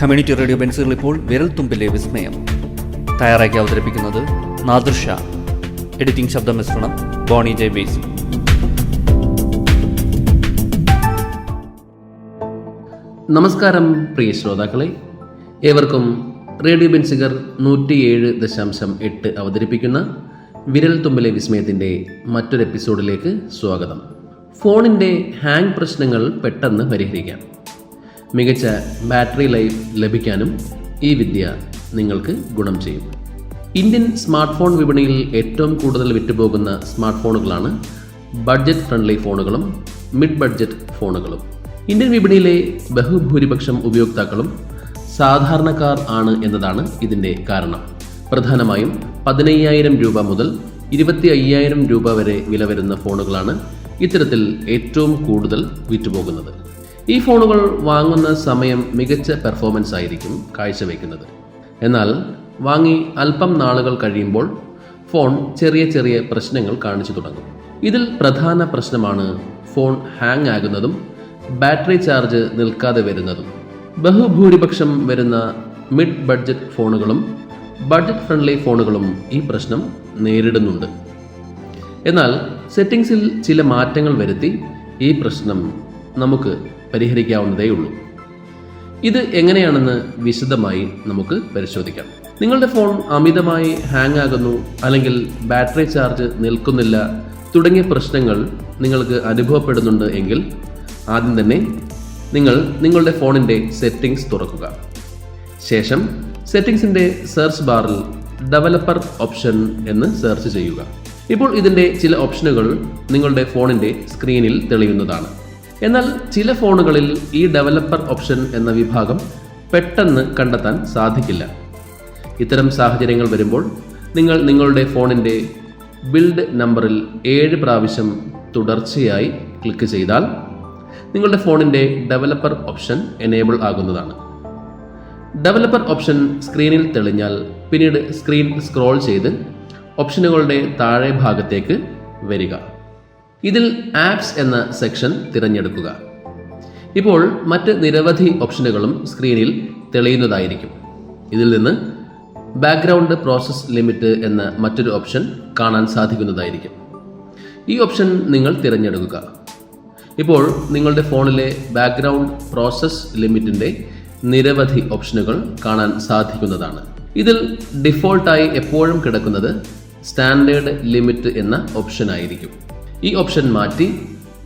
Community radio ബെൻസുകൾ ഇപ്പോൾ വിരൽത്തുമ്പിലെ വിസ്മയം. തയ്യാറാക്കി അവതരിപ്പിക്കുന്നത് നാദൃഷ എഡിറ്റിംഗ് ശബ്ദ മിശ്രണം ബോണി ജെ ബേസി നമസ്കാരം പ്രിയ ശ്രോതാക്കളെ. ഏവർക്കും റേഡിയോ ബെൻസുകർ നൂറ്റിയേഴ് ദശാംശം എട്ട് അവതരിപ്പിക്കുന്ന വിരൽ തുമ്പിലെ വിസ്മയത്തിന്റെ മറ്റൊരു എപ്പിസോഡിലേക്ക് സ്വാഗതം. ഫോണിന്റെ ഹാങ് പ്രശ്നങ്ങൾ പെട്ടെന്ന് പരിഹരിക്കാം. മികച്ച ബാറ്ററി ലൈഫ് ലഭിക്കാനും ഈ വിദ്യ നിങ്ങൾക്ക് ഗുണം ചെയ്യും. ഇന്ത്യൻ സ്മാർട്ട് ഫോൺ വിപണിയിൽ ഏറ്റവും കൂടുതൽ വിറ്റുപോകുന്ന സ്മാർട്ട് ഫോണുകളാണ് ബഡ്ജറ്റ് ഫ്രണ്ട്ലി ഫോണുകളും മിഡ് ബഡ്ജറ്റ് ഫോണുകളും. ഇന്ത്യൻ വിപണിയിലെ ബഹുഭൂരിപക്ഷം ഉപയോക്താക്കളും സാധാരണക്കാർ ആണ് എന്നതാണ് ഇതിന്റെ കാരണം. പ്രധാനമായും പതിനയ്യായിരം രൂപ മുതൽ ഇരുപത്തി അയ്യായിരം രൂപ വരെ വില വരുന്ന ഫോണുകളാണ് ഇത്തരത്തിൽ ഏറ്റവും കൂടുതൽ വിറ്റുപോകുന്നത്. ഈ ഫോണുകൾ വാങ്ങുന്ന സമയം മികച്ച പെർഫോമൻസ് ആയിരിക്കും കാഴ്ചവെക്കുന്നത് എന്നാൽ വാങ്ങി അല്പം നാളുകൾ കഴിയുമ്പോൾ ഫോൺ ചെറിയ ചെറിയ പ്രശ്നങ്ങൾ കാണിച്ചു തുടങ്ങും. ഇതിൽ പ്രധാന പ്രശ്നമാണ് ഫോൺ ഹാങ് ആകുന്നതും ബാറ്ററി ചാർജ് നിൽക്കാതെ വരുന്നതും. ബഹുഭൂരിപക്ഷം വരുന്ന മിഡ് ബഡ്ജറ്റ് ഫോണുകളും ബഡ്ജറ്റ് ഫ്രണ്ട്ലി ഫോണുകളും ഈ പ്രശ്നം നേരിടുന്നുണ്ട്. എന്നാൽ സെറ്റിംഗ്സിൽ ചില മാറ്റങ്ങൾ വരുത്തി ഈ പ്രശ്നം നമുക്ക് പരിഹരിക്കാവുന്നതേ ഉള്ളൂ ഇത് എങ്ങനെയാണെന്ന് വിശദമായി നമുക്ക് പരിശോധിക്കാം. നിങ്ങളുടെ ഫോൺ അമിതമായി ഹാങ് ആകുന്നു അല്ലെങ്കിൽ ബാറ്ററി ചാർജ് നിൽക്കുന്നില്ല തുടങ്ങിയ പ്രശ്നങ്ങൾ നിങ്ങൾക്ക് അനുഭവപ്പെടുന്നുണ്ട് എങ്കിൽ ആദ്യം തന്നെ നിങ്ങൾ നിങ്ങളുടെ ഫോണിന്റെ സെറ്റിംഗ്സ് തുറക്കുക. ശേഷം സെറ്റിംഗ്സിന്റെ സെർച്ച് ബാറിൽ ഡെവലപ്പർ ഓപ്ഷൻ എന്ന് സെർച്ച് ചെയ്യുക. ഇപ്പോൾ ഇതിന്റെ ചില ഓപ്ഷനുകൾ നിങ്ങളുടെ ഫോണിന്റെ സ്ക്രീനിൽ തെളിയുന്നതാണ്. എന്നാൽ ചില ഫോണുകളിൽ ഈ ഡെവലപ്പർ ഓപ്ഷൻ എന്ന വിഭാഗം പെട്ടെന്ന് കണ്ടെത്താൻ സാധിക്കില്ല. ഇത്തരം സാഹചര്യങ്ങൾ വരുമ്പോൾ നിങ്ങൾ നിങ്ങളുടെ ഫോണിന്റെ ബിൽഡ് നമ്പറിൽ ഏഴ് പ്രാവശ്യം തുടർച്ചയായി ക്ലിക്ക് ചെയ്താൽ നിങ്ങളുടെ ഫോണിന്റെ ഡെവലപ്പർ ഓപ്ഷൻ എനേബിൾ ആകുന്നതാണ്. ഡെവലപ്പർ ഓപ്ഷൻ സ്ക്രീനിൽ തെളിഞ്ഞാൽ പിന്നീട് സ്ക്രീൻ സ്ക്രോൾ ചെയ്ത് ഓപ്ഷനുകളുടെ താഴെ ഭാഗത്തേക്ക് വരിക. ഇതിൽ ആപ്സ് എന്ന സെക്ഷൻ തിരഞ്ഞെടുക്കുക. ഇപ്പോൾ മറ്റ് നിരവധി ഓപ്ഷനുകളും സ്ക്രീനിൽ തെളിയുന്നതായിരിക്കും. ഇതിൽ നിന്ന് ബാക്ക്ഗ്രൗണ്ട് പ്രോസസ് ലിമിറ്റ് എന്ന മറ്റൊരു ഓപ്ഷൻ കാണാൻ സാധിക്കുന്നതായിരിക്കും. ഈ ഓപ്ഷൻ നിങ്ങൾ തിരഞ്ഞെടുക്കുക. ഇപ്പോൾ നിങ്ങളുടെ ഫോണിലെ ബാക്ക്ഗ്രൗണ്ട് പ്രോസസ് ലിമിറ്റിന്റെ നിരവധി ഓപ്ഷനുകൾ കാണാൻ സാധിക്കുന്നതാണ്. ഇതിൽ ഡിഫോൾട്ടായി എപ്പോഴും കിടക്കുന്നത് സ്റ്റാൻഡേർഡ് ലിമിറ്റ് എന്ന ഓപ്ഷൻ ആയിരിക്കും ഈ ഓപ്ഷൻ മാറ്റി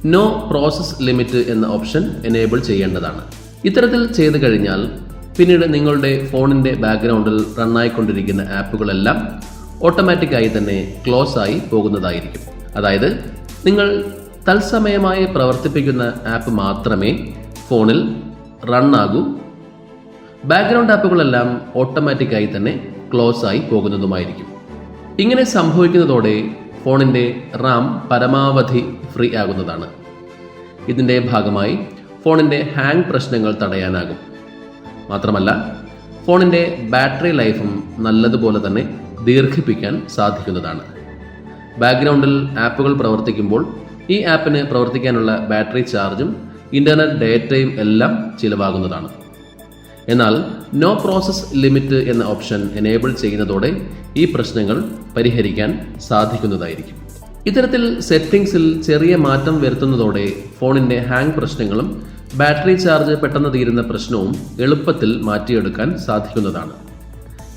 നോ പ്രോസസ് ലിമിറ്റ് എന്ന ഓപ്ഷൻ എനേബിൾ ചെയ്യേണ്ടതാണ്. ഇത്തരത്തിൽ ചെയ്തു കഴിഞ്ഞാൽ പിന്നീട് നിങ്ങളുടെ ഫോണിന്റെ ബാക്ക്ഗ്രൗണ്ടിൽ റണ്ണായിക്കൊണ്ടിരിക്കുന്ന ആപ്പുകളെല്ലാം ഓട്ടോമാറ്റിക്കായി തന്നെ ക്ലോസ് ആയി പോകുന്നതായിരിക്കും. അതായത് നിങ്ങൾ തത്സമയമായി പ്രവർത്തിപ്പിക്കുന്ന ആപ്പ് മാത്രമേ ഫോണിൽ റൺ ആകൂ. ബാക്ക്ഗ്രൗണ്ട് ആപ്പുകളെല്ലാം ഓട്ടോമാറ്റിക്കായി തന്നെ ക്ലോസ് ആയി പോകുന്നതുമായിരിക്കും. ഇങ്ങനെ സംഭവിക്കുന്നതോടെ ഫോണിന്റെ റാം പരമാവധി ഫ്രീ ആകുന്നതാണ്. ഇതിന്റെ ഭാഗമായി ഫോണിന്റെ ഹാങ് പ്രശ്നങ്ങൾ തടയാനാകും. മാത്രമല്ല ഫോണിന്റെ ബാറ്ററി ലൈഫും നല്ലതുപോലെ തന്നെ ദീർഘിപ്പിക്കാൻ സാധിക്കുന്നതാണ്. ബാക്ക്ഗ്രൗണ്ടിൽ ആപ്പുകൾ പ്രവർത്തിക്കുമ്പോൾ ഈ ആപ്പിന് പ്രവർത്തിക്കാനുള്ള ബാറ്ററി ചാർജും ഇന്റർനെറ്റ് ഡേറ്റയും എല്ലാം ചിലവാകുന്നതാണ്. എന്നാൽ നോ പ്രോസസ് ലിമിറ്റ് എന്ന ഓപ്ഷൻ എനേബിൾ ചെയ്യുന്നതോടെ ഈ പ്രശ്നങ്ങൾ പരിഹരിക്കാൻ സാധിക്കുന്നതായിരിക്കും. ഇത്തരത്തിൽ സെറ്റിംഗ്സിൽ ചെറിയ മാറ്റം വരുത്തുന്നതോടെ ഫോണിന്റെ ഹാങ് പ്രശ്നങ്ങളും ബാറ്ററി ചാർജ് പെട്ടെന്ന് തീരുന്ന പ്രശ്നവും എളുപ്പത്തിൽ മാറ്റിയെടുക്കാൻ സാധിക്കുന്നതാണ്.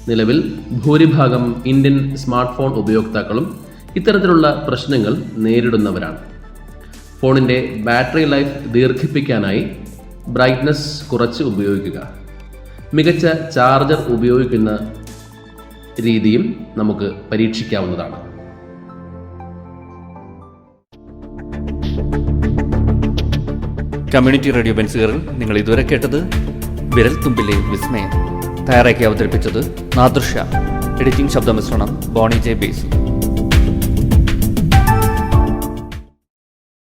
നിലവിൽ ഭൂരിഭാഗം ഇന്ത്യൻ സ്മാർട്ട് ഫോൺ ഉപയോക്താക്കളും ഇത്തരത്തിലുള്ള പ്രശ്നങ്ങൾ നേരിടുന്നവരാണ്. ഫോണിന്റെ ബാറ്ററി ലൈഫ് ദീർഘിപ്പിക്കാനായി ബ്രൈറ്റ്നസ് കുറച്ച് ഉപയോഗിക്കുക. മികച്ച ചാർജർ ഉപയോഗിക്കുന്ന രീതിയും നമുക്ക് പരീക്ഷിക്കാവുന്നതാണ്. കമ്മ്യൂണിറ്റി റേഡിയോ ബെൻസുകറിൽ നിങ്ങൾ ഇതുവരെ കേട്ടത് വിരൽത്തുമ്പിലെ വിസ്മയം. തയ്യാറാക്കി അവതരിപ്പിച്ചത് നാദൃഷ എഡിറ്റിംഗ് ശബ്ദമിശ്രണം ബോണി ജെ ബേസി.